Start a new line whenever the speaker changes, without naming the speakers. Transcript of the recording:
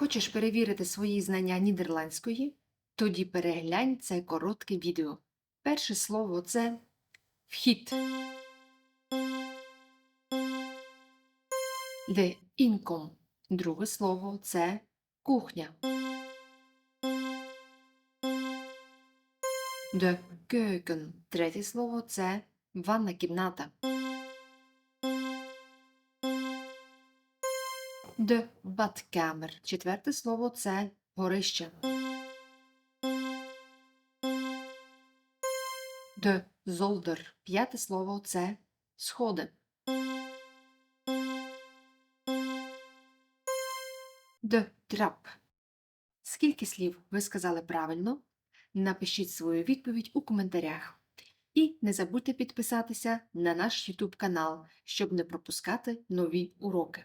Хочеш перевірити свої знання нідерландської? Тоді переглянь це коротке відео. Перше слово це вхід. De inkom. Друге слово це кухня. De keuken. Третє слово це ванна кімната. De badkamer. Четверте слово це горище. De zolder. П'яте слово це сходи. De trap. Скільки слів ви сказали правильно? Напишіть свою відповідь у коментарях. І не забудьте підписатися на наш YouTube канал, щоб не пропускати нові уроки.